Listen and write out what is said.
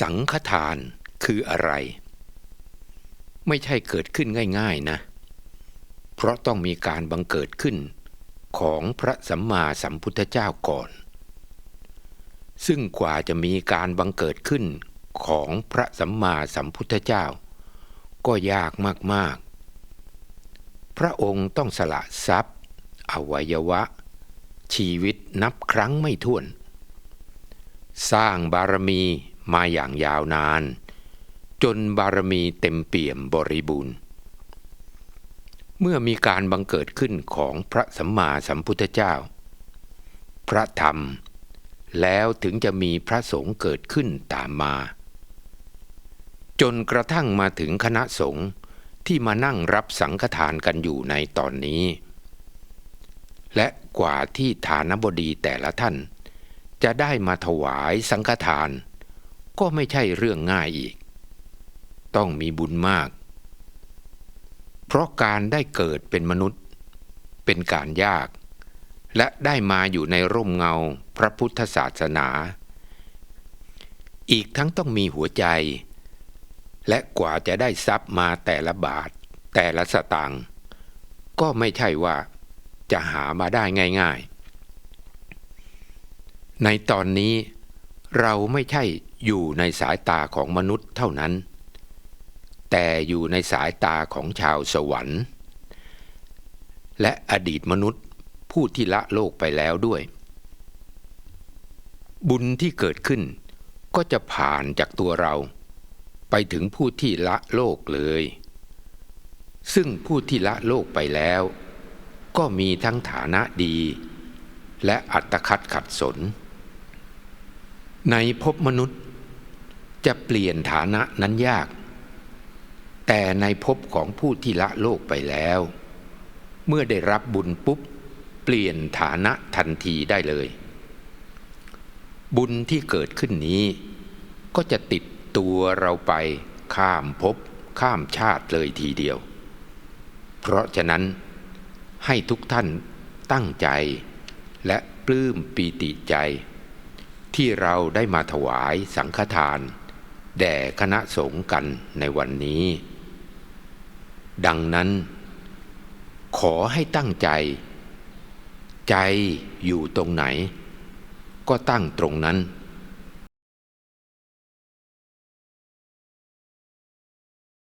สังฆทานคืออะไร ไม่ใช่เกิดขึ้นง่าย ๆนะ เพราะต้องมีการบังเกิดขึ้นของพระสัมมาสัมพุทธเจ้าก่อน ซึ่งกว่าจะมีการบังเกิดขึ้นของพระสัมมาสัมพุทธเจ้า ก็ยากมากๆ พระองค์ต้องสละทรัพย์ อวัยวะ ชีวิตนับครั้งไม่ถ้วน สร้างบารมี มาอย่างยาวนาน จนบารมีเต็มเปี่ยมบริบูรณ์ เมื่อมีการบังเกิดขึ้นของพระสัมมาสัมพุทธเจ้า พระธรรม แล้วถึงจะมีพระสงฆ์เกิดขึ้นตามมา จนกระทั่งมาถึงคณะสงฆ์ที่มานั่งรับสังฆทานกันอยู่ในตอนนี้ และกว่าที่ฐานบดีแต่ละท่าน จะได้มาถวายสังฆทาน ก็ไม่ใช่เรื่องง่ายอีก ต้องมีบุญมาก เพราะการได้เกิดเป็นมนุษย์ เป็นการยาก และได้มาอยู่ในร่มเงาพระพุทธศาสนา อีกทั้งต้องมีหัวใจ และกว่าจะได้ทรัพย์มาแต่ละบาท แต่ละสตางค์ก็ไม่ใช่ว่าจะหามาได้ง่าย ๆ ในตอนนี้ เราไม่ใช่อยู่ในสายตาของมนุษย์เท่านั้น แต่อยู่ในสายตาของชาวสวรรค์ และอดีตมนุษย์ผู้ที่ละโลกไปแล้วด้วย บุญที่เกิดขึ้นก็จะผ่านจากตัวเรา ไปถึงผู้ที่ละโลกเลย ซึ่งผู้ที่ละโลกไปแล้ว ก็มีทั้งฐานะดี และอัตคัดขัดสน ในภพมนุษย์จะเปลี่ยนฐานะนั้นยาก แต่ในภพของผู้ที่ละโลกไปแล้ว เมื่อได้รับบุญปุ๊บ เปลี่ยนฐานะทันทีได้เลย บุญที่เกิดขึ้นนี้ ก็จะติดตัวเราไปข้ามภพข้ามชาติเลยทีเดียว เพราะฉะนั้นให้ทุกท่านตั้งใจและปลื้มปีติใจ ที่เราได้มาถวายสังฆทาน แด่คณะสงฆ์กันในวันนี้ ดังนั้น ขอให้ตั้งใจ ใจอยู่ตรงไหน ก็ตั้งตรงนั้น